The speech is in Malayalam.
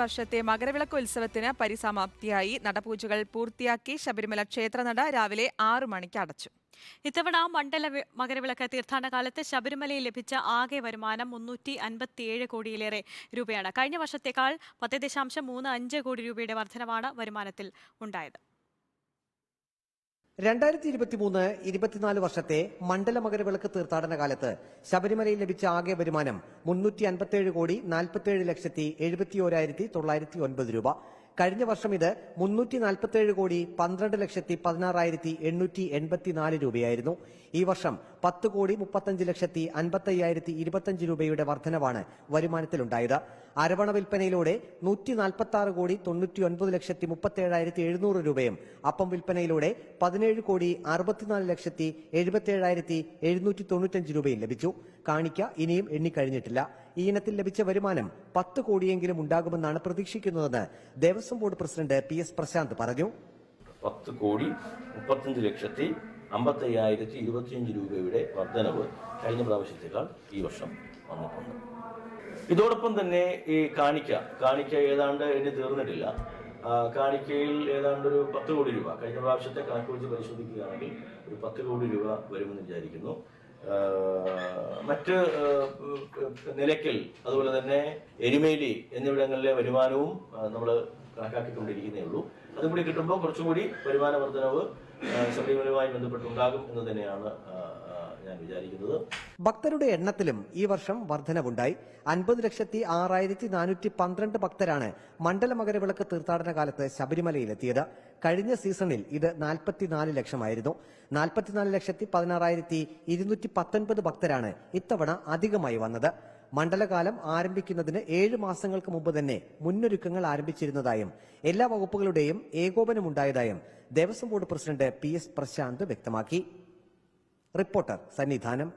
വർഷത്തെ മകരവിളക്ക് ഉത്സവത്തിന് പരിസമാപ്തിയായി നടപൂജകൾ പൂർത്തിയാക്കി ശബരിമല ക്ഷേത്രനട രാവിലെ ആറു മണിക്ക് അടച്ചു. ഇത്തവണ മണ്ഡല മകരവിളക്ക് തീർത്ഥാടന കാലത്ത് ശബരിമലയിൽ ലഭിച്ച ആകെ വരുമാനം മുന്നൂറ്റി അൻപത്തിയേഴ് കോടിയിലേറെ രൂപയാണ്. കഴിഞ്ഞ വർഷത്തേക്കാൾ പത്ത് ദശാംശം മൂന്ന് അഞ്ച് കോടി രൂപയുടെ വർധനവാണ് വരുമാനത്തിൽ ഉണ്ടായത്. രണ്ടായിരത്തി ഇരുപത്തിമൂന്ന് ഇരുപത്തിനാല് വർഷത്തെ മണ്ഡല മകരവിളക്ക് തീർത്ഥാടന കാലത്ത് ശബരിമലയിൽ ലഭിച്ച ആകെ വരുമാനം മുന്നൂറ്റി അൻപത്തിയേഴ് കോടി നാൽപ്പത്തിയേഴ് ലക്ഷത്തി എഴുപത്തി ഓരായിരത്തി തൊള്ളായിരത്തി ഒൻപത് രൂപ. കഴിഞ്ഞ വർഷം ഇത് മുന്നൂറ്റി നാൽപ്പത്തിയേഴ് കോടി പന്ത്രണ്ട് ലക്ഷത്തി പതിനാറായിരത്തി എണ്ണൂറ്റി എൺപത്തിനാല് രൂപയായിരുന്നു. ഈ വർഷം പത്ത് കോടി മുപ്പത്തഞ്ച് ലക്ഷത്തി അൻപത്തയ്യായിരത്തി ഇരുപത്തഞ്ച് രൂപയുടെ വർധനവാണ് വരുമാനത്തിലുണ്ടായത്. അരവണ വിൽപ്പനയിലൂടെ നൂറ്റി നാൽപ്പത്തി ആറ് കോടി തൊണ്ണൂറ്റി ഒൻപത് ലക്ഷത്തി മുപ്പത്തേഴായിരത്തി എഴുന്നൂറ് രൂപയും അപ്പം വിൽപ്പനയിലൂടെ പതിനേഴ് കോടി അറുപത്തിനാല് ലക്ഷത്തി എഴുപത്തേഴായിരത്തി എഴുന്നൂറ്റി തൊണ്ണൂറ്റഞ്ച് രൂപയും ലഭിച്ചു. കാണിക്ക ഇനിയും എണ്ണിക്കഴിഞ്ഞിട്ടില്ല. ഈ ഇനത്തിൽ ലഭിച്ച വരുമാനം പത്ത് കോടിയെങ്കിലും ഉണ്ടാകുമെന്നാണ് പ്രതീക്ഷിക്കുന്നതെന്ന് Devaswom board president P S Prashanth പറഞ്ഞു. പത്ത് കോടി മുപ്പത്തഞ്ച് ലക്ഷത്തി അമ്പത്തയ്യായിരത്തി ഇരുപത്തിയഞ്ച് രൂപയുടെ വർധനവ് കഴിഞ്ഞ പ്രാവശ്യത്തേക്കാൾ ഈ വർഷം വന്നിട്ടുണ്ട്. ഇതോടൊപ്പം തന്നെ ഈ കാണിക്ക കാണിക്ക ഏതാണ്ട് ഇനി തീർന്നിട്ടില്ല. കാണിക്കയിൽ ഏതാണ്ട് ഒരു പത്ത് കോടി രൂപ കഴിഞ്ഞ പ്രാവശ്യത്തെ കണക്ക് വെച്ച് പരിശോധിക്കുകയാണെങ്കിൽ ഒരു പത്ത് കോടി രൂപ വരുമെന്ന് വിചാരിക്കുന്നു. മറ്റ് നിലയ്ക്കൽ അതുപോലെ തന്നെ എരുമേലി എന്നിവിടങ്ങളിലെ വരുമാനവും നമ്മൾ കണക്കാക്കിക്കൊണ്ടിരിക്കുന്നേ ഉള്ളൂ. അതും കൂടി കിട്ടുമ്പോൾ കുറച്ചുകൂടി വരുമാന വർധനവ് ശബരിമലയുമായി ബന്ധപ്പെട്ടുണ്ടാകും എന്ന് തന്നെയാണ് ഞാൻ ഭക്തരുടെ എണ്ണത്തിലും ഈ വർഷം വർധനവുണ്ടായി. അൻപത് ലക്ഷത്തി ആറായിരത്തി നാനൂറ്റി പന്ത്രണ്ട് ഭക്തരാണ് മണ്ഡല മകരവിളക്ക് തീർത്ഥാടന കാലത്ത് ശബരിമലയിലെത്തിയത്. കഴിഞ്ഞ സീസണിൽ ഇത് നാൽപ്പത്തിനാല് ലക്ഷമായിരുന്നു. നാൽപ്പത്തിനാല് ലക്ഷത്തി പതിനാറായിരത്തി ഇരുന്നൂറ്റി പത്തൊൻപത് ഭക്തരാണ് ഇത്തവണ അധികമായി വന്നത്. മണ്ഡലകാലം ആരംഭിക്കുന്നതിന് ഏഴ് മാസങ്ങൾക്ക് മുമ്പ് തന്നെ മുന്നൊരുക്കങ്ങൾ ആരംഭിച്ചിരുന്നതായും എല്ലാ വകുപ്പുകളുടെയും ഏകോപനമുണ്ടായതായും Devaswom board president P S Prashanth വ്യക്തമാക്കി. റിപ്പോർട്ടർ സന്നിധാനം.